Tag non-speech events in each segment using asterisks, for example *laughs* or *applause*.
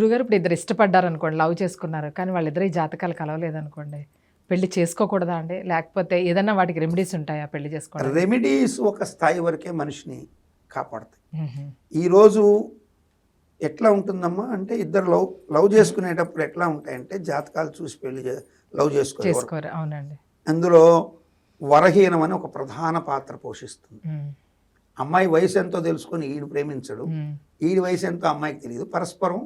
గురుగారు ఇప్పుడు ఇద్దరు ఇష్టపడ్డారు అనుకోండి లవ్ చేసుకున్నారు. కానీ వాళ్ళిద్దరు ఈ జాతకాలు కలవలేదు అనుకోండి పెళ్ళి చేసుకోకూడదా అండి? లేకపోతే ఏదన్నా వాటికి రెమెడీస్ ఉంటాయా పెళ్ళి చేసుకోవడం రెమెడీస్ ఒక స్థాయి వరకే మనిషిని కాపాడతాయి. ఈరోజు ఎట్లా ఉంటుందమ్మా అంటే ఇద్దరు లవ్ లవ్ చేసుకునేటప్పుడు ఎట్లా ఉంటాయంటే జాతకాలు చూసి పెళ్ళి లవ్ చేసుకోవాలి చేసుకోరు అవునండి. అందులో వరహీనం అని ఒక ప్రధాన పాత్ర పోషిస్తుంది. అమ్మాయి వయసు ఎంతో తెలుసుకొని ఈడు ప్రేమించడు. ఈడి వయసు ఎంతో అమ్మాయికి తెలియదు. పరస్పరం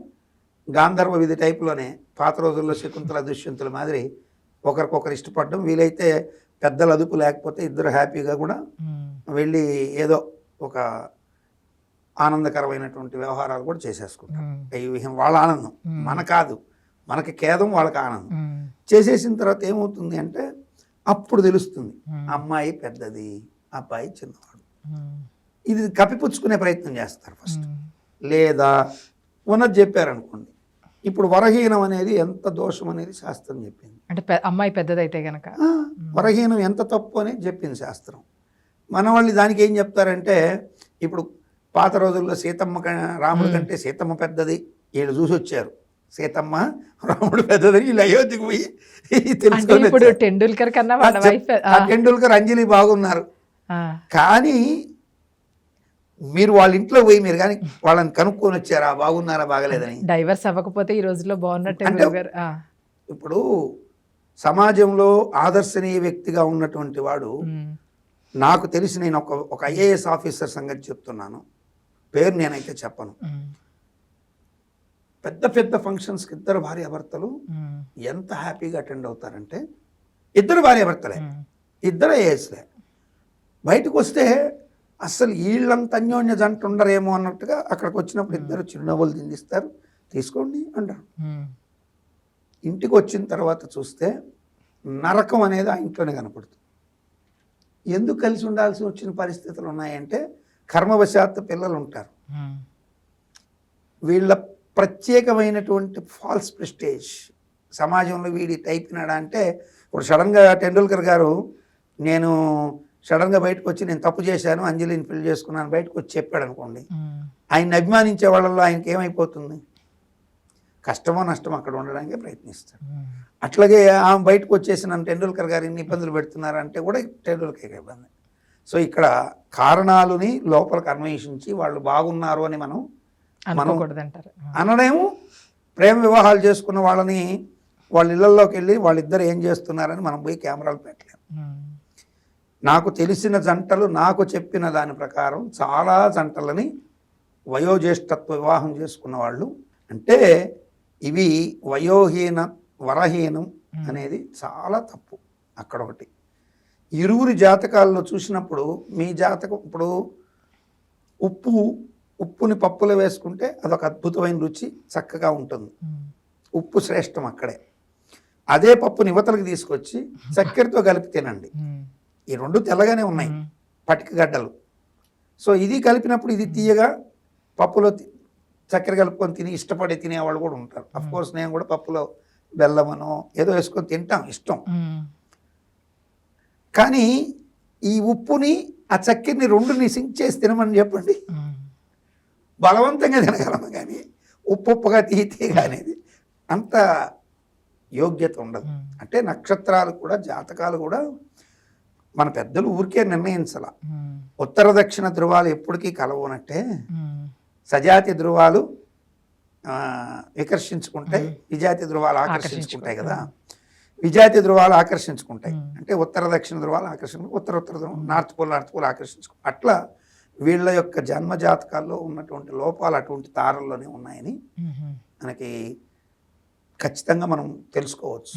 గాంధర్వ విధి టైపులోనే పాత రోజుల్లో శకుంతల దుష్యంతుల మాదిరి ఒకరికొకరు ఇష్టపడడం వీలైతే పెద్దల అదుపు లేకపోతే ఇద్దరు హ్యాపీగా కూడా వెళ్ళి ఏదో ఒక ఆనందకరమైనటువంటి వ్యవహారాలు కూడా చేసేసుకుంటారు. వాళ్ళ ఆనందం. మన కాదు. మనకి ఖేదం వాళ్ళకి ఆనందం. చేసేసిన తర్వాత ఏమవుతుంది అంటే అప్పుడు తెలుస్తుంది. అమ్మాయి పెద్దది అబ్బాయి చిన్నవాడు. ఇది కప్పిపుచ్చుకునే ప్రయత్నం చేస్తారు ఫస్ట్. లేదా ఉన్నది చెప్పారనుకోండి ఇప్పుడు వరహీనం అనేది ఎంత దోషం అనేది శాస్త్రం చెప్పింది. అంటే అమ్మాయి పెద్దదైతే గనక. వరహీనం ఎంత తప్పు అనేది చెప్పింది శాస్త్రం. మన వాళ్ళు దానికి ఏం చెప్తారంటే ఇప్పుడు పాత రోజుల్లో సీతమ్మ రాముడి. కంటే సీతమ్మ పెద్దది వీళ్ళు చూసి వచ్చారు. సీతమ్మ రాముడు పెద్దదని వీళ్ళు అయోధ్యకు పోయి తెలుసుకొని. టెండూల్కర్ కన్నా టెండూల్కర్ అంజలి బాగున్నారు. కానీ మీరు వాళ్ళ ఇంట్లో పోయి మీరు కానీ వాళ్ళని కనుక్కొని వచ్చారా? బాగున్నారా? బాగలేదని? డైవర్స్ అవ్వకపోతే ఈ రోజుల్లో బాగున్నట్టే ఇప్పుడు సమాజంలో ఆదర్శనీయ వ్యక్తిగా ఉన్నటువంటి వాడు నాకు తెలిసి నేను ఒక ఒక ఐఏఎస్ ఆఫీసర్ సంగతి చెప్తున్నాను. పేరు నేనైతే చెప్పను. పెద్ద పెద్ద ఫంక్షన్స్కి ఇద్దరు భార్యాభర్తలు ఎంత హ్యాపీగా అటెండ్ అవుతారంటే ఇద్దరు భార్యాభర్తలే. ఇద్దరు ఐఏఎస్లే. బయటకు వస్తే అసలు వీళ్ళంత అన్యోన్య జంట ఉండరేమో అన్నట్టుగా అక్కడికి వచ్చినప్పుడు ఇద్దరు చిరునవ్వులు దిందిస్తారు తీసుకోండి అంటారు. ఉమ్, ఇంటికి వచ్చిన తర్వాత చూస్తే నరకం అనేది ఆ ఇంట్లోనే కనపడుతుంది. ఎందుకు కలిసి ఉండాల్సి వచ్చిన పరిస్థితులు ఉన్నాయంటే కర్మవశాత్తు పిల్లలు ఉంటారు. ఉమ్, వీళ్ళ ప్రత్యేకమైనటువంటి ఫాల్స్ ప్రెస్టేజ్ సమాజంలో వీడి టైప్ అంటే ఇప్పుడు సడన్గా టెండూల్కర్ గారు నేను సడన్గా బయటకు వచ్చి నేను తప్పు చేశాను అంజలిని పెళ్ళి చేసుకున్నాను బయటకు వచ్చి చెప్పాడు అనుకోండి ఆయన్ని అభిమానించే వాళ్ళల్లో ఆయనకి ఏమైపోతుంది కష్టమో నష్టమో అక్కడ ఉండడానికి ప్రయత్నిస్తాడు. అట్లాగే ఆమె బయటకు వచ్చేసి నన్ను టెండూల్కర్ గారు ఇన్ని ఇబ్బందులు పెడుతున్నారంటే కూడా టెండూల్కర్ ఇబ్బంది. సో ఇక్కడ కారణాలని లోపలికి అన్వేషించి వాళ్ళు బాగున్నారు అని మనం అనుకోకూడదంటారు. అనడేమో ప్రేమ వివాహాలు చేసుకున్న వాళ్ళని వాళ్ళ ఇళ్ళలోకి వెళ్ళి వాళ్ళిద్దరు ఏం చేస్తున్నారని మనం పోయి కెమెరాలు పెట్టలేము. నాకు తెలిసిన జంటలు నాకు చెప్పిన దాని ప్రకారం చాలా జంటలని వయోజ్యేష్ఠత్వ వివాహం చేసుకున్న వాళ్ళు. అంటే ఇవి వయోహీన వరహీనం అనేది చాలా తప్పు అక్కడ ఒకటి ఇరువురి జాతకాల్లో చూసినప్పుడు మీ జాతకం ఇప్పుడు ఉప్పు ఉప్పుని పప్పులో వేసుకుంటే అదొక అద్భుతమైన రుచి చక్కగా ఉంటుంది. ఉప్పు శ్రేష్టం అక్కడే. అదే పప్పుని యువతలకు తీసుకొచ్చి *laughs* చక్కెరతో కలిపి తినండి. ఈ రెండు తెల్లగానే ఉన్నాయి. పటిక గడ్డలు. సో ఇది కలిపినప్పుడు ఇది తీయగా పప్పులో చక్కెర కలుపుకొని తిని ఇష్టపడి తినేవాళ్ళు కూడా ఉంటారు. అఫ్ కోర్స్ నేను కూడా పప్పులో బెల్లమనో ఏదో వేసుకొని తింటాం ఇష్టం. కానీ ఈ ఉప్పుని ఆ చక్కెరని రెండుని సింక్ చేసి తినమని చెప్పండి. బలవంతంగా తినగలము కానీ ఉప్పు ఉప్పుగా తీయ తీయగా అనేది అంత యోగ్యత ఉండదు. అంటే నక్షత్రాలు కూడా జాతకాలు కూడా మన పెద్దలు ఊరికే నిర్ణయించాల. ఉత్తర దక్షిణ ధృవాలు ఎప్పటికీ కలవనట్టే సజాతి ధృవాలు వికర్షించుకుంటాయి విజాతి ధృవాలు ఆకర్షించుకుంటాయి కదా. విజాతి ధృవాలు ఆకర్షించుకుంటాయి. అంటే ఉత్తర దక్షిణ ధృవాలు ఆకర్షించు ఉత్తర ఉత్తర ధృవం నార్త్ పోల్ నార్త్ పోల్ ఆకర్షించుకు అట్లా వీళ్ళ యొక్క జన్మ జాతకాల్లో ఉన్నటువంటి లోపాలు అటువంటి తారల్లోనే ఉన్నాయని మనకి ఖచ్చితంగా మనం తెలుసుకోవచ్చు.